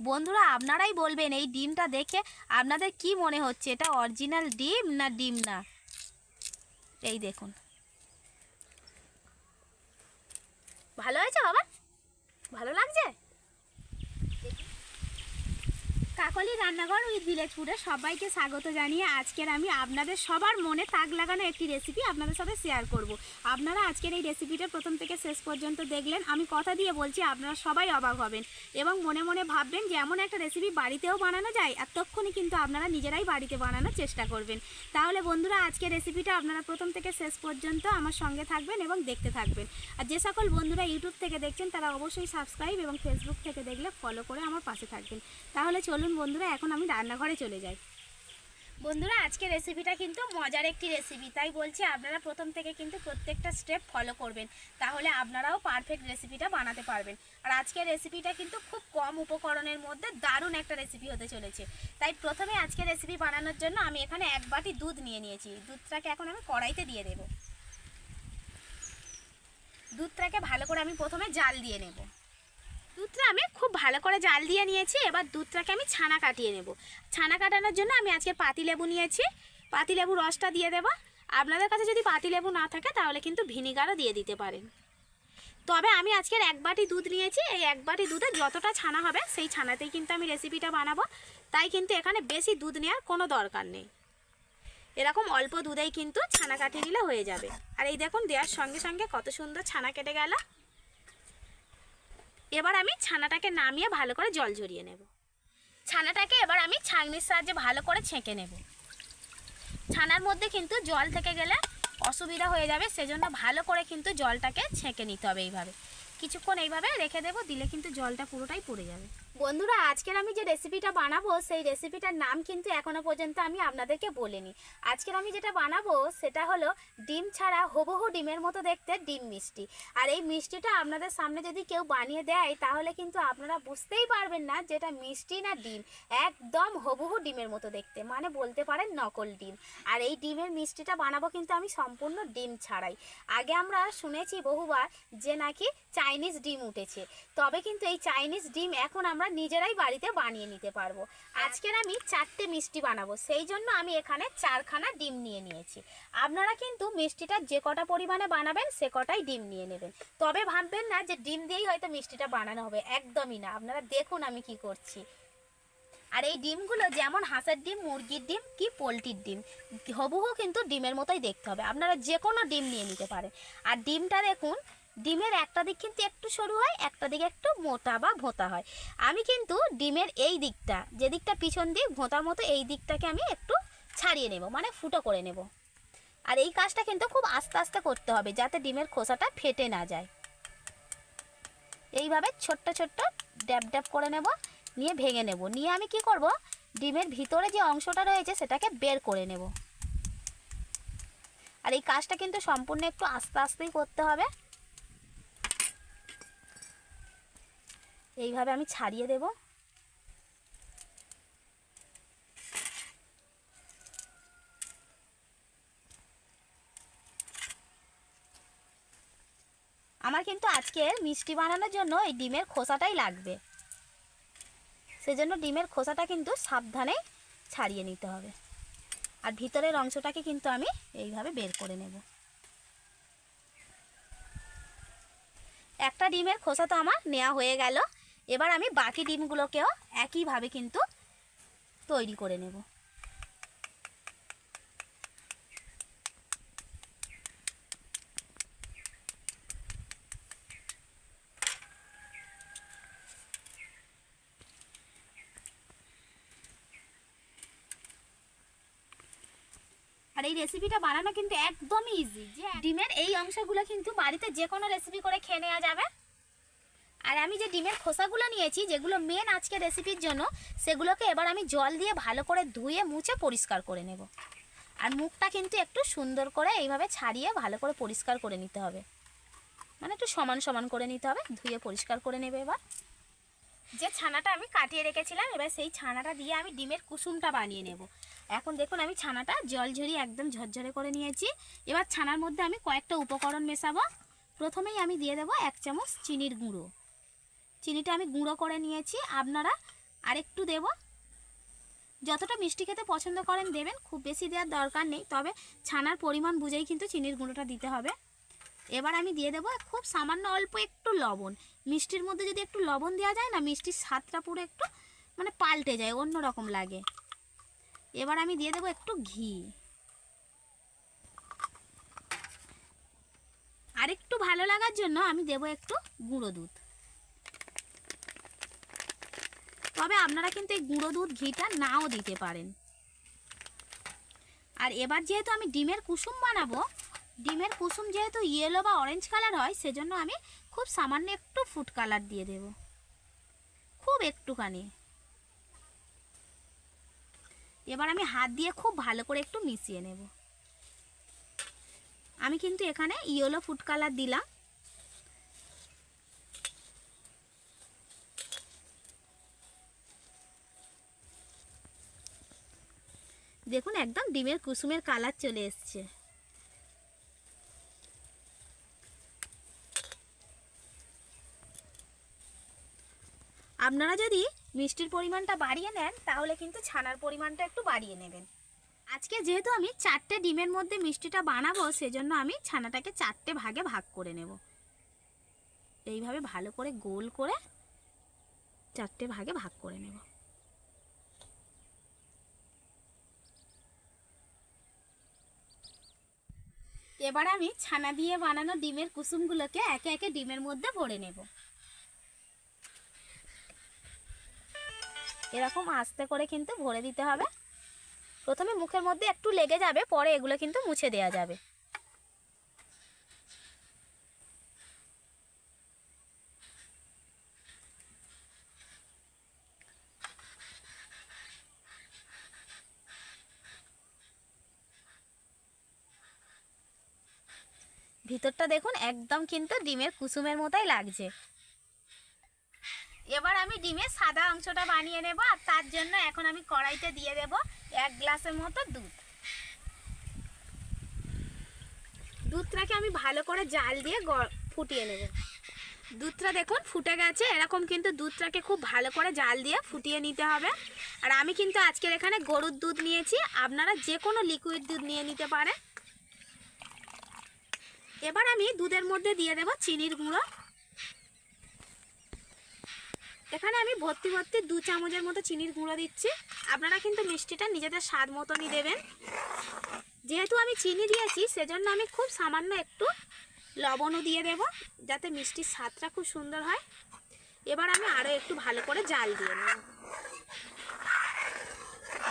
বন্ধুরা, আপনারাই বলবেন এই ডিমটা দেখে আপনাদের কি মনে হচ্ছে? এটা অরিজিনাল ডিম না ডিম না? এই দেখুন। ভালো হয়েছে বাবা? ভালো লাগছে? কাকলি রান্নাঘর উইথ ভিলেজ ফুডে সবাইকে স্বাগত জানিয়ে আজকের আমি আপনাদের সবার মনে তাক লাগানো একটি রেসিপি আপনাদের সাথে শেয়ার করব। আপনারা আজকের এই রেসিপিটা প্রথম থেকে শেষ পর্যন্ত দেখলেন। আমি কথা দিয়ে বলছি, আপনারা সবাই অবাক হবেন এবং মনে মনে ভাববেন যে এমন একটা রেসিপি বাড়িতেও বানানো যায় এতক্ষণই কিন্তু আপনারা নিজেরাই বাড়িতে বানানোর চেষ্টা করবেন। তাহলে বন্ধুরা, আজকের রেসিপিটা আপনারা প্রথম থেকে শেষ পর্যন্ত আমার সঙ্গে থাকবেন এবং দেখতে থাকবেন। আর যে সকল বন্ধুরা ইউটিউব থেকে দেখছেন, তারা অবশ্যই সাবস্ক্রাইব এবং ফেসবুক থেকে দেখলে ফলো করে আমার পাশে থাকবেন। তাহলে চলুন বন্ধুরা, এখন আমি রান্নাঘরে চলে যাই। বন্ধুরা আজকে রেসিপিটা কিন্তু মজার একটি রেসিপি তাই বলছি আপনারা প্রথম থেকে কিন্তু প্রত্যেকটা স্টেপ ফলো করবেন। তাহলে আপনারাও পারফেক্ট রেসিপিটা বানাতে পারবেন। আর আজকের রেসিপিটা কিন্তু খুব কম উপকরণের মধ্যে দারুণ একটা রেসিপি হতে চলেছে। তাই প্রথমে আজকে রেসিপি বানানোর জন্য আমি এখানে এক বাটি দুধ নিয়ে নিয়েছি। দুধটাকে এখন আমি কড়াইতে দিয়ে দেব। দুধটাকে ভালো করে আমি প্রথমে জাল দিয়ে নেব। দুধটা আমি খুব ভালো করে জাল দিয়ে নিয়েছি, এবার দুধটাকে আমি ছানা কাটিয়ে নেব। ছানা কাটানোর জন্য আমি আজকে পাতিলেবু নিয়েছি পাতিলেবু রসটা দিয়ে দেবো। আপনাদের কাছে যদি পাতিলেবু না থাকে, তাহলে কিন্তু ভিনিগারও দিয়ে দিতে পারেন। তবে আমি আজকের এক বাটি দুধ নিয়েছি, এই এক বাটি দুধে যতটা ছানা হবে, সেই ছানাতেই কিন্তু আমি রেসিপিটা বানাবো। তাই কিন্তু এখানে বেশি দুধ নেওয়ার কোনো দরকার নেই। এরকম অল্প দুধেই কিন্তু ছানা কাটিয়ে নিলে হয়ে যাবে। আর এই দেখুন, দেওয়ার সঙ্গে সঙ্গে কত সুন্দর ছানা কেটে গেল। এবার আমি ছানাটাকে নামিয়ে ভালো করে জল ঝরিয়ে নেব। ছানাটাকে এবার আমি ছাঁকনির সাহায্যে ভালো করে ছেঁকে নেব। ছানার মধ্যে কিন্তু জল থেকে গেলে অসুবিধা হয়ে যাবে, সেজন্য ভালো করে কিন্তু জলটাকে ছেঁকে নিতে হবে এইভাবে। কিছুক্ষণ এইভাবে রেখে দেবো, দিলে কিন্তু জলটা পুরোটাই পড়ে যাবে। বন্ধুরা, আজকের আমি যে রেসিপিটা বানাবো, সেই রেসিপিটার নাম কিন্তু এখনও পর্যন্ত আমি আপনাদেরকে বলিনি। আজকের আমি যেটা বানাবো, সেটা হলো ডিম ছাড়া হবহু ডিমের মতো দেখতে ডিম মিষ্টি। আর এই মিষ্টিটা আপনাদের সামনে যদি কেউ বানিয়ে দেয়, তাহলে কিন্তু আপনারা বুঝতেই পারবেন না যেটা মিষ্টি না ডিম। একদম হুবহু ডিমের মতো দেখতে মানে বলতে পারেন নকল ডিম। আর এই ডিমের মিষ্টিটা বানাবো কিন্তু আমি সম্পূর্ণ ডিম ছাড়াই। আগে আমরা শুনেছি বহুবার যে নাকি চাইনিজ ডিম উঠেছে। তবে কিন্তু এই চাইনিজ ডিম এখন আমরা নিজেরাই বাড়িতে বানিয়ে নিতে পারব। আজকের আমি চারটে মিষ্টি বানাবো। সেই জন্য আমি এখানে চারখানা ডিম নিয়ে নিয়েছি। আপনারা কিন্তু মিষ্টিটা যে কটা পরিমাণে বানাবেন সে কটাই ডিম নিয়ে নেবেন। তবে ভাববেন না যে ডিম দিয়েই হয়তো মিষ্টিটা বানানো হবে। একদমই না। আপনারা দেখুন আমি কি করছি। আর এই ডিমগুলো যেমন হাঁসের ডিম মুরগির ডিম কি পোলট্রির ডিম হবুহু কিন্তু ডিমের মতোই দেখতে হবে। আপনারা যে কোনো ডিম নিয়ে নিতে পারেন। আর ডিমটা দেখুন ডিমের একটা দিক কিন্তু একটু সরু হয়, একটা দিক একটু মোটা বা ভোঁতা হয়। আমি কিন্তু ডিমের এই দিকটা, যে দিকটা পিছন দিক ভোঁতা মতো এই দিকটাকে আমি একটু ছাড়িয়ে নেব মানে ফুটো করে নেব। আর এই কাজটা কিন্তু খুব আস্তে আস্তে করতে হবে, যাতে ডিমের খোসাটা ফেটে না যায়। এইভাবে ছোট্ট ছোট্ট ড্যাব ড্যাব করে নেব, নিয়ে ভেঙে নেব। নিয়ে আমি কি করব? ডিমের ভিতরে যে অংশটা রয়েছে, সেটাকে বের করে নেব। আর এই কাজটা কিন্তু সম্পূর্ণ একটু আস্তে আস্তেই করতে হবে। এইভাবে আমি ছাড়িয়ে দেব। আমার কিন্তু আজকে মিষ্টি বানানোর জন্য এই ডিমের খোসাটাই লাগবে। সেজন্য ডিমের খোসাটা কিন্তু সাবধানে ছাড়িয়ে নিতে হবে। আর ভিতরের অংশটাকে কিন্তু আমি এইভাবে বের করে নেব। একটা ডিমের খোসা তো আমার নেওয়া হয়ে গেল। এবার আমি বাকি ডিমগুলোকেও একইভাবে কিন্তু তৈরি করে নেব। আর এই রেসিপিটা বানানো কিন্তু একদমই ইজি যে ডিমের এই অংশগুলো কিন্তু বাড়িতে যে কোনো রেসিপি করে খেয়ে নেওয়া যাবে। আর আমি যে ডিমের খোসাগুলো নিয়েছি, যেগুলো মেন আজকে রেসিপির জন্য, সেগুলোকে এবার আমি জল দিয়ে ভালো করে ধুয়ে মুছে পরিষ্কার করে নেব। আর মুখটা কিন্তু একটু সুন্দর করে এইভাবে ছাড়িয়ে ভালো করে পরিষ্কার করে নিতে হবে। মানে একটু সমান সমান করে নিতে হবে, ধুয়ে পরিষ্কার করে নেবে এবার। যে ছানাটা আমি কাটিয়ে রেখেছিলাম, এবার সেই ছানাটা দিয়ে আমি ডিমের কুসুমটা বানিয়ে নেব। এখন দেখুন আমি ছানাটা জল ঝরিয়ে একদম ঝরঝরে করে নিয়েছি। এবার ছানার মধ্যে আমি কয়েকটা উপকরণ মেশাবো। প্রথমেই আমি দিয়ে দেবো এক চামচ চিনির গুঁড়ো। চিনিটা আমি গুঁড়ো করে নিয়েছি। আপনারা আর একটু দেব। যতটা মিষ্টি খেতে পছন্দ করেন দেবেন, খুব বেশি দেওয়ার দরকার নেই, তবে ছানার পরিমাণ বুঝেই কিন্তু চিনির গুঁড়োটা দিতে হবে। এবার আমি দিয়ে দেবো খুব সামান্য অল্প একটু লবণ। মিষ্টির মধ্যে যদি একটু লবণ দেওয়া যায় না, মিষ্টির স্বাদটা পুরো একটু মানে পাল্টে যায় অন্য রকম লাগে। এবার আমি দিয়ে দেবো একটু ঘি। আরেকটু ভালো লাগার জন্য আমি দেবো একটু গুঁড়ো দুধ। তবে আপনারা কিন্তু এই গুঁড়ো দুধ, ঘিটা নাও দিতে পারেন। আর এবার যেহেতু আমি ডিমের কুসুম বানাবো, ডিমের কুসুম যেহেতু ইয়েলো বা অরেঞ্জ কালার হয়, সেজন্য আমি খুব সামান্য একটু ফুড কালার দিয়ে দেব। খুব একটুখানি। এবার আমি হাত দিয়ে খুব ভালো করে একটু মিশিয়ে নেব। আমি কিন্তু এখানে ইয়েলো ফুড কালার দিলাম। দেখুন, একদম ডিমের কুসুমের কালার চলে এসছে। আপনারা যদি মিষ্টির পরিমাণটা বাড়িয়ে নেন, তাহলে কিন্তু ছানার পরিমাণটা একটু বাড়িয়ে নেবেন। আজকে যেহেতু আমি চারটে ডিমের মধ্যে মিষ্টিটা বানাবো, সেজন্য আমি ছানাটাকে চারটে ভাগে ভাগ করে নেব। এইভাবে ভালো করে গোল করে চারটে ভাগে ভাগ করে নেব। এবার আমি ছানা দিয়ে বানানো ডিমের কুসুমগুলোকে একে একে ডিমের মধ্যে ভরে নেব। এরকম আস্তে করে কিন্তু ভরে দিতে হবে। প্রথমে মুখের মধ্যে একটু লেগে যাবে, পরে এগুলো কিন্তু মুছে দেয়া যাবে। ভিতরটা দেখুন, একদম কিন্তু ডিমের কুসুমের মতোই লাগছে। এবার আমি ডিমের সাদা অংশটা বানিয়ে নেব, আর তার জন্য এখন আমি কড়াইতে দিয়ে দেব এক গ্লাসের মতো দুধ। দুধটাকে আমি ভালো করে জাল দিয়ে ফুটিয়ে নেব। দুধটা দেখুন ফুটে গেছে, এরকম কিন্তু দুধটাকে খুব ভালো করে জাল দিয়ে ফুটিয়ে নিতে হবে। আর আমি কিন্তু আজকের এখানে গরুর দুধ নিয়েছি, আপনারা যে কোনো লিকুইড দুধ নিয়ে নিতে পারেন। এবার আমি দুধের মধ্যে দিয়ে দেব চিনির গুঁড়ো। এখানে আমি ভর্তি ভর্তি দু চামচের মতো চিনির গুঁড়ো দিচ্ছি। আপনারা কিন্তু মিষ্টিটা নিজেদের স্বাদ মতনই দেবেন। যেহেতু আমি চিনি দিয়েছি, সেজন্য আমি খুব সামান্য একটু লবণও দিয়ে দেব, যাতে মিষ্টির স্বাদটা খুব সুন্দর হয়। এবার আমি আরও একটু ভালো করে জাল দিয়ে নেব।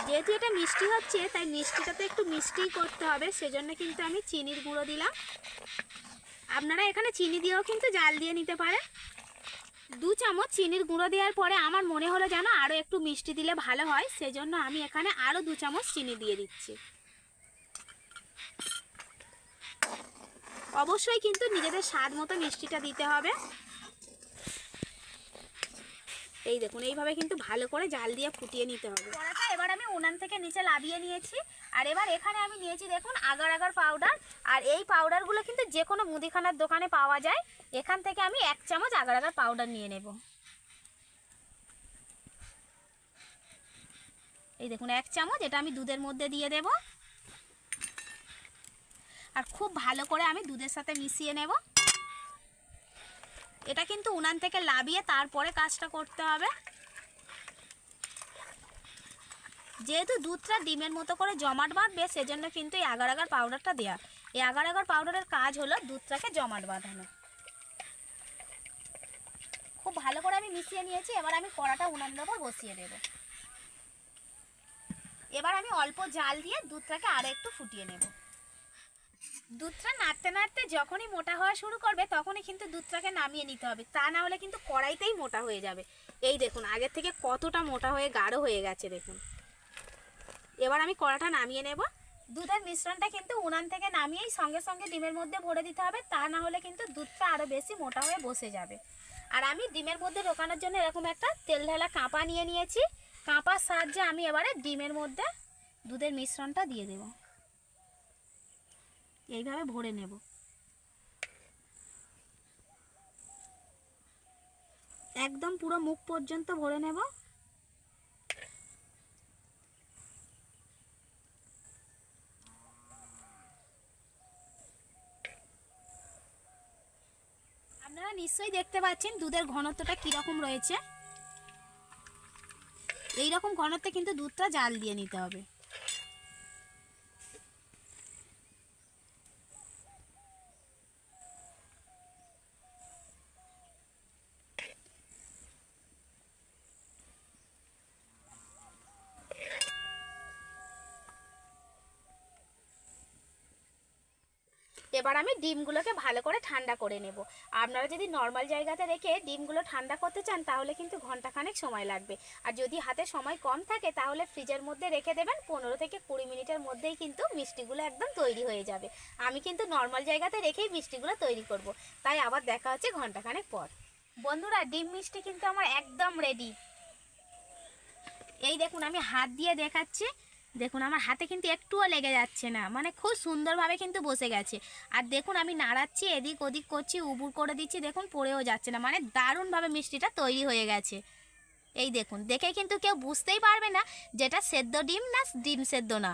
যেহেতু এটা মিষ্টি হচ্ছে, তাই মিষ্টিটা তো একটু মিষ্টিই করতে হবে, সেজন্য কিন্তু আমি চিনির গুঁড়ো দিলাম। আপনারা এখানে চিনি দিয়েও কিন্তু জাল দিয়ে নিতে পারেন। দু চামচ চিনির গুঁড়ো দেওয়ার পরে আমার মনে হলো যেন আরও একটু মিষ্টি দিলে ভালো হয়, সেজন্য আমি এখানে আরও দু চামচ চিনি দিয়ে দিচ্ছি। অবশ্যই কিন্তু নিজেদের স্বাদ মতো মিষ্টিটা দিতে হবে। এই দেখুন, এইভাবে কিন্তু ভালো করে জাল দিয়ে ফুটিয়ে নিতে হবে। কড়াটা এবার আমি উনান থেকে নিচে লাভিয়ে নিয়েছি। আর এবার এখানে আমি নিয়েছি দেখুন আগার আগার পাউডার আর এই পাউডারগুলো কিন্তু যে কোনো মুদিখানার দোকানে পাওয়া যায়। এখান থেকে আমি এক চামচ আগার আগার পাউডার নিয়ে নেব। এই দেখুন, এক চামচ, এটা আমি দুধের মধ্যে দিয়ে দেব। আর খুব ভালো করে আমি দুধের সাথে মিশিয়ে নেব। এটা কিন্তু উনান থেকে লাভিয়ে তারপরে কাজটা করতে হবে। যেহেতু দুধটা ডিমের মতো করে জমাট বাঁধবে, সেজন্য কিন্তু এই আগার আগার পাউডারটা দেওয়া এই আগার আগার পাউডারের কাজ হলো দুধটাকে জমাট বাঁধানো। খুব ভালো করে আমি মিশিয়ে নিয়েছি, এবার আমি কড়াটা উনানের ওপর বসিয়ে দেব। এবার আমি অল্প জাল দিয়ে দুধটাকে আরও একটু ফুটিয়ে নেব। দুধটা নাড়তে নাড়তে যখনই মোটা হওয়া শুরু করবে, তখনই কিন্তু দুধটাকে নামিয়ে নিতে হবে। তা না হলে কিন্তু কড়াইতেই মোটা হয়ে যাবে। এই দেখুন, আগের থেকে কতটা মোটা হয়ে গাঢ় হয়ে গেছে, দেখুন। এবার আমি কড়াটা নামিয়ে নেব। দুধের মিশ্রণটা কিন্তু উনান থেকে নামিয়েই সঙ্গে সঙ্গে ডিমের মধ্যে ভরে দিতে হবে। তা না হলে কিন্তু দুধটা আরও বেশি মোটা হয়ে বসে যাবে। আর আমি ডিমের মধ্যে ঢোকানোর জন্য এরকম একটা তেল ঢালা কাঁপা নিয়ে নিয়েছি। কাঁপার সাহায্যে আমি এবারে ডিমের মধ্যে দুধের মিশ্রণটা দিয়ে দেব। এইভাবে ভরে নেব। একদম পুরো মুখ পর্যন্ত ভরে নেব। আপনারা নিশ্চয়ই দেখতে পাচ্ছেন দুধের ঘনত্বটা কীরকম রয়েছে। এই রকম ঘনত্বে কিন্তু দুধটা জাল দিয়ে নিতে হবে। এবার আমি ডিমগুলোকে ভালো করে ঠান্ডা করে নেব। আপনারা যদি নর্মাল জায়গাতে রেখে ডিমগুলো ঠান্ডা করতে চান, তাহলে কিন্তু ঘন্টাখানেক সময় লাগবে। আর যদি হাতে সময় কম থাকে, তাহলে ফ্রিজের মধ্যে রেখে দেবেন, পনেরো থেকে কুড়ি মিনিটের মধ্যেই কিন্তু মিষ্টিগুলো একদম তৈরি হয়ে যাবে। আমি কিন্তু নর্মাল জায়গাতে রেখেই মিষ্টিগুলো তৈরি করব। তাই আবার দেখা হচ্ছে ঘন্টাখানেক পর। বন্ধুরা, ডিম মিষ্টি কিন্তু আমার একদম রেডি এই দেখুন, আমি হাত দিয়ে দেখাচ্ছি। দেখুন, আমার হাতে কিন্তু একটুও লেগে যাচ্ছে না। মানে খুব সুন্দরভাবে কিন্তু বসে গেছে। আর দেখুন, আমি নাড়াচ্ছি, এদিক ওদিক করছি, উবুর করে দিচ্ছি, দেখুন, পড়েও যাচ্ছে না। মানে দারুণভাবে মিষ্টিটা তৈরি হয়ে গেছে। এই দেখুন, দেখে কিন্তু কেউ বুঝতেই পারবে না যেটা সেদ্ধ ডিম না ডিম সেদ্ধ না।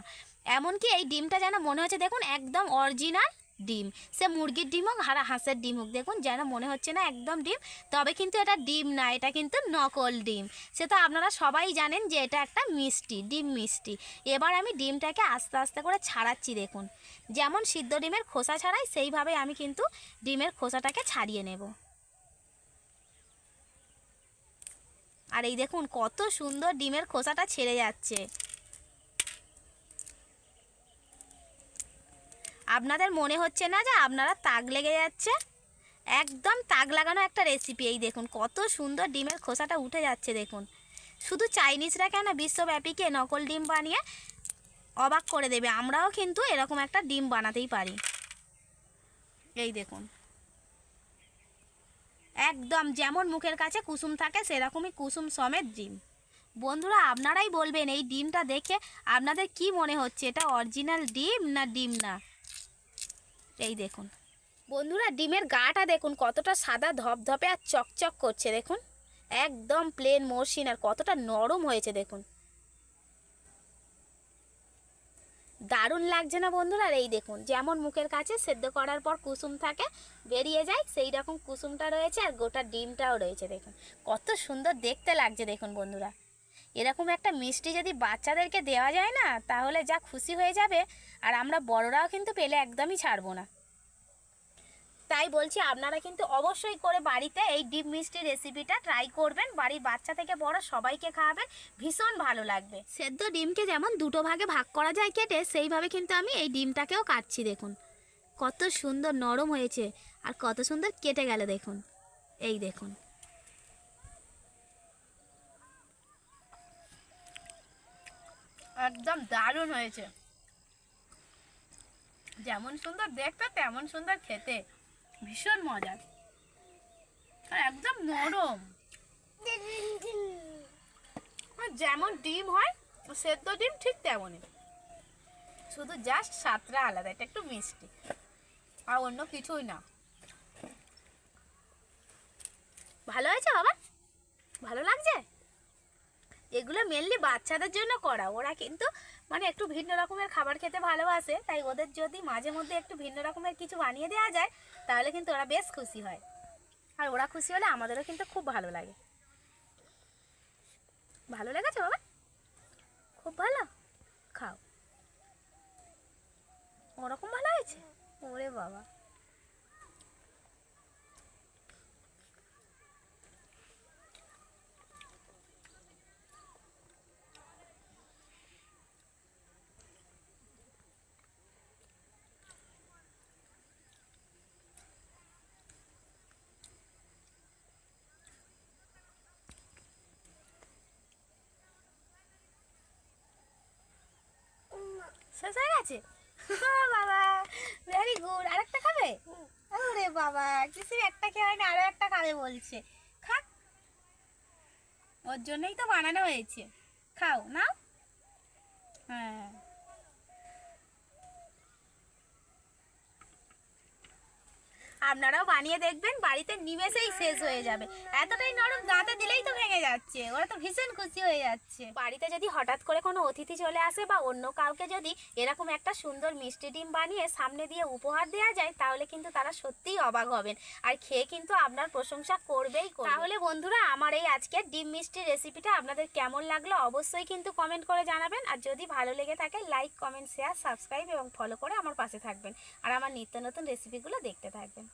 এমনকি এই ডিমটা যেন মনে হচ্ছে, দেখুন, একদম অরিজিনাল ডিম। সে মুরগির ডিম হোক আর হাঁসের ডিম হোক, দেখুন যেন মনে হচ্ছে না একদম ডিম, তবে কিন্তু এটা ডিম না, এটা কিন্তু নকল ডিম। সে তো আপনারা সবাই জানেন যে এটা একটা মিষ্টি, ডিম মিষ্টি। এবার আমি ডিমটাকে আস্তে আস্তে করে ছাড়াচ্ছি, দেখুন। যেমন সিদ্ধ ডিমের খোসা ছাড়াই, সেইভাবে আমি কিন্তু ডিমের খোসাটাকে ছাড়িয়ে নেব। আর এই দেখুন কত সুন্দর ডিমের খোসাটা ছেড়ে যাচ্ছে। আপনাদের মনে হচ্ছে না যে আপনারা তাক লেগে যাচ্ছে? একদম তাক লাগানো একটা রেসিপি এই দেখুন, কত সুন্দর ডিমের খোসাটা উঠে যাচ্ছে, দেখুন। শুধু চাইনিজরা কেন বিশ্বব্যাপীকে নকল ডিম বানিয়ে অবাক করে দেবে? আমরাও কিন্তু এরকম একটা ডিম বানাতেই পারি। এই দেখুন। একদম যেমন মুখের কাছে কুসুম থাকে, সেরকমই কুসুম সমেত ডিম। বন্ধুরা, আপনারাই বলবেন এই ডিমটা দেখে আপনাদের কি মনে হচ্ছে? এটা অরিজিনাল ডিম না ডিম না? এই দেখুন। বন্ধুরা, ডিমের গাটা দেখুন, কতটা সাদা ধপধপে আর চকচক করছে, দেখুন। একদম প্লেন মসৃণ আর কতটা নরম হয়েছে, দেখুন। দারুণ লাগছে না বন্ধুরা? আর এই দেখুন, যেমন মুখের কাছে সেদ্ধ করার পর কুসুম থাকে, বেরিয়ে যায়, সেই রকম কুসুমটা রয়েছে, আর গোটা ডিমটাও রয়েছে, দেখুন। কত সুন্দর দেখতে লাগছে, দেখুন বন্ধুরা। এরকম একটা মিষ্টি যদি বাচ্চাদেরকে দেওয়া যায় না, তাহলে যা খুশি হয়ে যাবে, আর আমরা বড়রাও কিন্তু পেলে একদমই ছাড়বো না। তাই বলছি আপনারা কিন্তু অবশ্যই করে বাড়িতে এই ডিম মিষ্টি রেসিপিটা ট্রাই করবেন। বাড়ির বাচ্চা থেকে বড় সবাইকে খাওয়াবেন, ভীষণ ভালো লাগবে। সেদ্ধ ডিমকে যেমন দুটো ভাগে ভাগ করা যায় কেটে, সেইভাবে কিন্তু আমি এই ডিমটাকেও কাটছি, দেখুন। কত সুন্দর নরম হয়েছে, আর কত সুন্দর কেটে গেল, দেখুন। এই দেখুন। একদম দারুণ হয়েছে। যেমন সুন্দর দেখতে, তেমন সুন্দর খেতে। ভীষণ মজার। আর একদম নরম। যেমন ডিম হয়, সেদ্ধ ডিম ঠিক তেমনই। শুধু জাস্ট স্বাদটা আলাদা, এটা একটু মিষ্টি। আর অন্য কিছুই না। ভালো হয়েছে বাবা? ভালো লাগছে? এগুলো মেনলি বাচ্চাদের জন্য করা। ওরা কিন্তু মানে একটু ভিন্ন রকমের খাবার খেতে ভালোবাসে, তাই ওদের যদি মাঝে মধ্যে একটু ভিন্ন রকমের কিছু বানিয়ে দেওয়া যায়, তাহলে কিন্তু ওরা বেশ খুশি হয়। আর ওরা খুশি হলে আমাদেরও কিন্তু খুব ভালো লাগে। ভালো লেগেছে বাবা? খুব ভালো? খাও। ওরকম ভালো হয়েছে? ওরে বাবা। শেষ হয়ে গেছে? বাবা। ভেরি গুড আরেকটা খাবে? ওরে বাবা কিছু একটা খেয়ে হয়নি, আরও একটা খাবে বলছে। খাক। ওর জন্যই তো বানানো হয়েছে। খাও, নাও। হ্যাঁ। আপনারাও বানিয়ে দেখবেন, বাড়িতে নিমেষেই শেষ হয়ে যাবে। এতটাই নরম দাঁতে দিলেই তো ভেঙে যাচ্ছে, ওরা তো ভীষণ খুশি হয়ে যাচ্ছে। বাড়িতে যদি হঠাৎ করে কোনো অতিথি চলে আসে বা অন্য কাউকে যদি এরকম একটা সুন্দর মিষ্টি ডিম বানিয়ে সামনে দিয়ে উপহার দেওয়া যায়, তাহলে কিন্তু তারা সত্যিই অবাক হবেন। আর খেয়ে কিন্তু আপনার প্রশংসা করবেই তাহলে বন্ধুরা, আমার এই আজকের ডিম মিষ্টির রেসিপিটা আপনাদের কেমন লাগল অবশ্যই কিন্তু কমেন্ট করে জানাবেন। আর যদি ভালো লেগে থাকে, লাইক, কমেন্ট, শেয়ার, সাবস্ক্রাইব এবং ফলো করে আমার পাশে থাকবেন। আর আমার নিত্য নতুন রেসিপিগুলো দেখতে থাকবেন।